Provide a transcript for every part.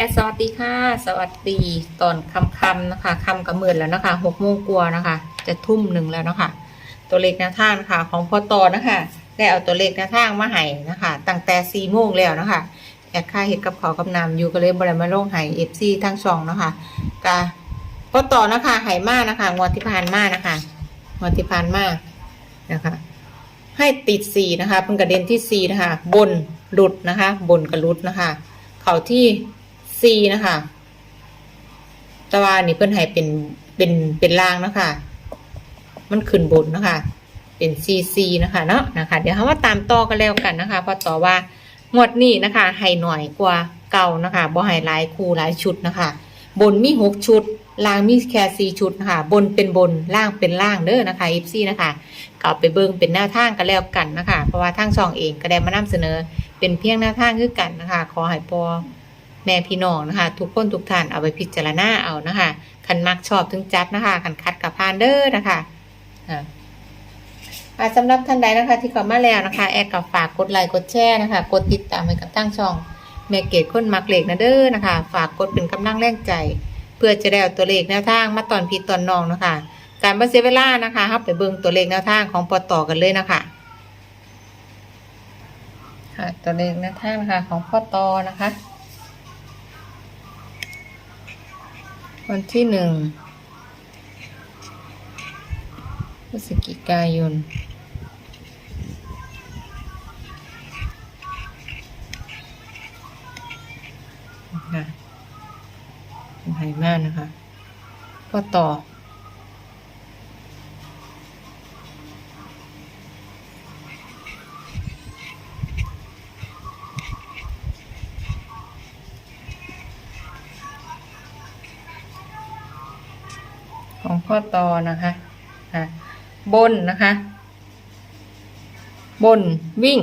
อดสวัสดีค่ะ สวัสดีตอนคำๆนะคะคำกับหมื่นแล้วนะคะหกโมงกว่านะคะ จะทุ่มหนึ่งแล้วนะคะ ตัวเลขแนวทางนะคะของพอตอนะคะได้เอาตัวเลขแนวทางมาให้นะคะ ตั้งแต่สี่โมงแล้วนะคะแอดค่าเห็ดกับขอกับน้ำอยู่ก็เลยบริมาลงให้เอฟซีทั้งสองนะคะกะพอต่อนะคะไห่มากนะคะงวดที่ผ่านมานะคะงวดที่ผ่านมากนะคะให้ติดสี่นะคะเป็นกระเด็นที่สี่นะคะ บนหลุดนะคะ บนกระลุดนะคะ เขาที่ ซีนะคะตะวันนี่เพิ่นให้เป็นเป็นเป็นล่างนะคะมันขึ้นบนนะคะเป็นซีซีนะคะเนาะนะคะ เดี๋ยวเรามาตามต่อกันแล้วกันนะคะเพอต่อว่างวดนี้นะคะให้หน่อยกว่าเก่านะคะบ่ให้หลายคู่หลายชุดนะคะ บนมีหกชุดล่างมีแค่สี่ชุดนะคะบนเป็นบนล่างเป็นล่างเด้อนะคะ FC นะคะก็เอาไปเบิ่งเป็นแนวทางกันแล้วกันนะคะ เพราะว่าทางช่องเองก็ได้มานำเสนอ เป็นเพียงแนวทางคือกันนะคะ ขอให้พอ แม่พี่น้องนะคะ ทุกคนทุกท่านเอาไปพิจารณาเอานะคะคันมักชอบถึงจัดนะคะคันคัดกับพานเด้อนะคะอ่าอ่าสำหรับท่านใดนะคะ ที่เข้ามาแล้วนะคะ แอดกับฝากกดไลค์กดแชร์นะคะ กดติดตามให้กับตั้งช่องแม่เกดคนมักเหล็กนะเด้อนะคะ ฝากกดเป็นกำลังแรงใจ เพื่อจะได้เอาตัวเลขแนวทางมาตอนพีตอนน้องนะคะ การบ่เสียเวลานะคะครับไปเบิ่งตัวเลขแนวทางของปอต่อกันเลยนะคะค่ะตัวเลขแนวทางนะคะของพ่อตอนะคะ วันที่หนึ่งพฤศจิกายน นะคะเป็นไฮมากนะคะ ก็ต่อ ของพ่อตอนะคะคะบนนะคะ บนวิ่ง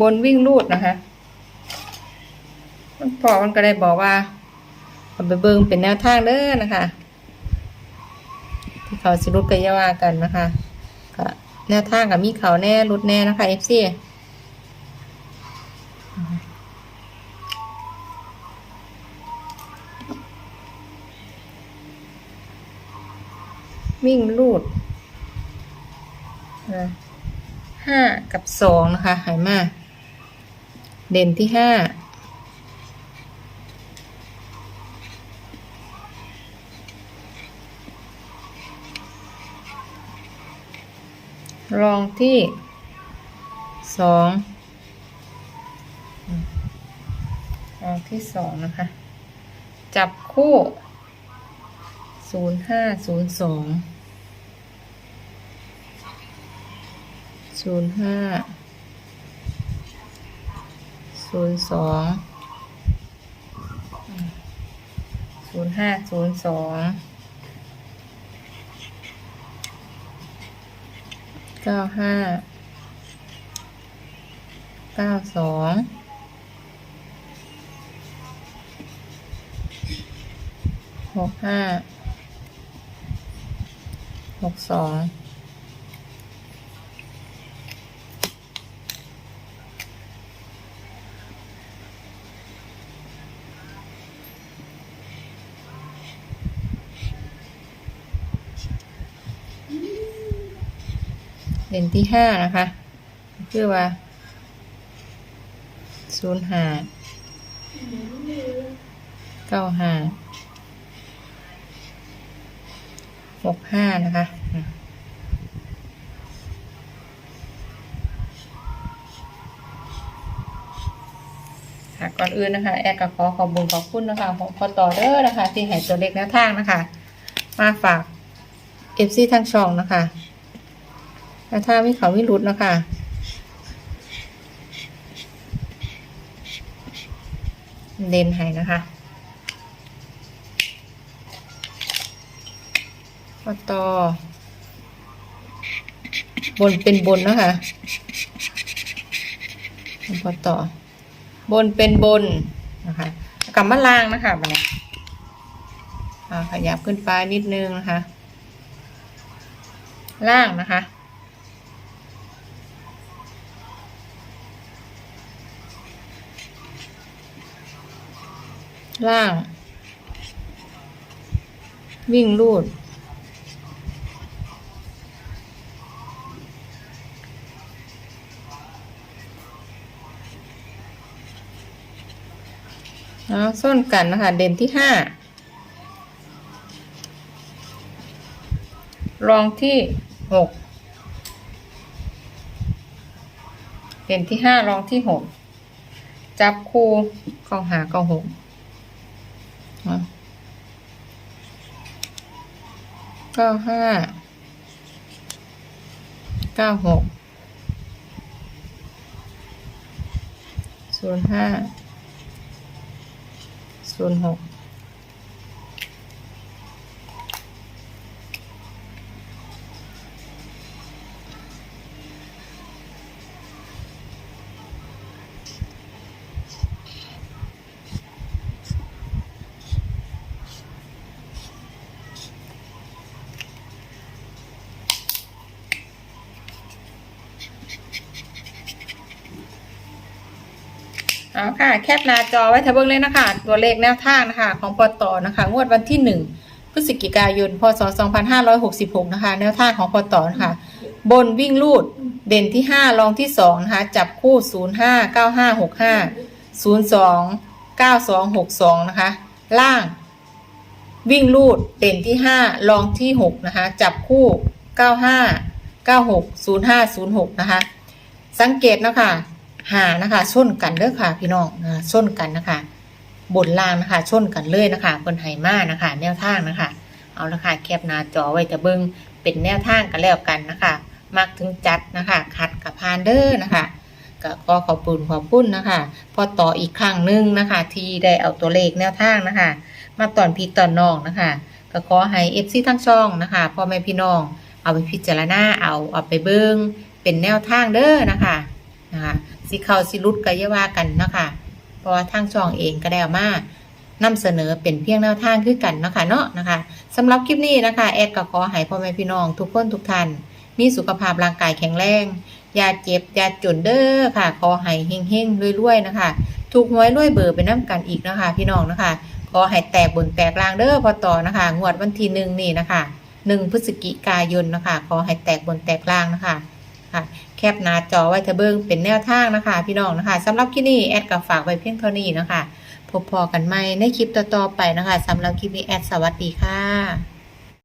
บนวิ่งรูดนะคะมันพอมันก็ได้บอกว่าเอาไปเบิ่งเป็นแนวทางเด้อนะคะ เขาสิรุดกอยาว่ากันนะคะก็แนวทางกับมีเขาแน่รุดแน่นะคะ FC วิ่งลูดห้ากับสองนะคะหายมา เด่นที่ห้า รองที่สองรองที่สองนะคะ จับคู่ศูนย์ห้าศูนย์สองศูนย์ห้าศูนย์สองศูนย์ห้าศูนย์สอง เก้าห้าเก้าสองหกห้าหกสอง เด่นที่ห้านะคะคือว่าศูนย์ห้าเก้าห้าหกห้านะคะค่ะก่อนอื่นนะคะ แอดก็ขอขอบุญขอบคุณนะคะของพอต่อเด้อนะคะ ที่ให้ตัวเล็กแนวทางนะคะ มาฝากเอฟซีทางช่องนะคะ แต่ถ้าไม่เขาไม่รุดนะคะเด่นให้นะคะพอต่อบนเป็นบนนะคะพอต่อบนเป็นบนนะคะกลับมาล่างนะคะบันนี้อ่าขยับขึ้นไปนิดนึงนะคะ ล่างนะคะ ล่าง วิ่งลูด เอาส้นกันนะคะ เด่นที่ห้ารองที่หกเด่นที่ห้ารองที่หกจับคู่กองหากองหก เอาเก้าห้า เก้าหกศูนย์ห้าศูนย์หก เอาค่ะ แคปหน้าจอไว้เถอะเบิ่งเลยนะคะ ตัวเลขแนวทางนะคะ ของปตนะคะ งวดวันที่หนึ่งพฤศจิกายน พศ 2566 นะคะ แนวทางของปตนะคะ บนวิ่งลูดเด่นที่ 5 รองที่2นะคะ จับคู่ 05 9565 02 9262 นะคะ ล่าง วิ่งลูดเด่นที่ 5 รองที่ 6 นะคะ จับคู่ 95 96 05 06 นะคะ สังเกตนะคะ หานะคะชนกันเด้อค่ะพี่น้องนะชนกันนะคะบนล่างนะคะชนกันเลยนะคะเพิ่นไหมานะคะ แนวทางนะคะ เอาละค่ะแคปหน้าจอไว้จะเบิ่งเป็นแนวทางกันแล้วกันนะคะมักถึงจัดนะคะคัดกับพานเด้อนะคะก็ขอขอบคุณขอบคุณนะคะพอต่ออีกครั้งหนึงนะคะ ที่ได้เอาตัวเลขแนวทางนะคะ มาตอนพี่ตอนน้องนะคะ ก็ขอให้เอฟซีทั้งช่องนะคะพ่อแม่พี่น้อง เอาไปพิจารณาเอาเอาไปเบิ่งเป็นแนวทางเด้อนะคะนะคะ สิเข้าสิรุดก็อย่าว่ากันเนาะคะเพราะว่าทางช่องเองก็ได้เอามานำเสนอเป็นเพียงแนวทางคือกันเนาะคะเนาะนะคะสำหรับคลิปนี้นะคะแอดก็ขอให้พ่อแม่พี่น้อง ทุกคนทุกท่านมีสุขภาพร่างกายแข็งแรงอย่าเจ็บอย่าจนเด้อค่ะขอให้เฮงๆรวยๆนะคะถูกหวยรวยเบอร์ไปน้ำกันอีกนะคะ พี่น้องนะคะขอให้แตกบนแตกล่างเด้อพอต่อนะคะ งวดวันที่หนึ่งนี่นะคะหนึ่งพฤศจิกายนนะคะขอให้แตกบนแตกล่างนะคะ ค่ะแคปหน้าจอไว้เถอเบิ้งเป็นแนวทางนะคะ พี่น้องนะคะสำหรับคลิปนี้แอดก็ฝากไว้เพียงเท่านี้นะคะพบพอกันใหม่ในคลิปต่อๆไปนะคะสำหรับคลิปนี้แอดสวัสดีค่ะ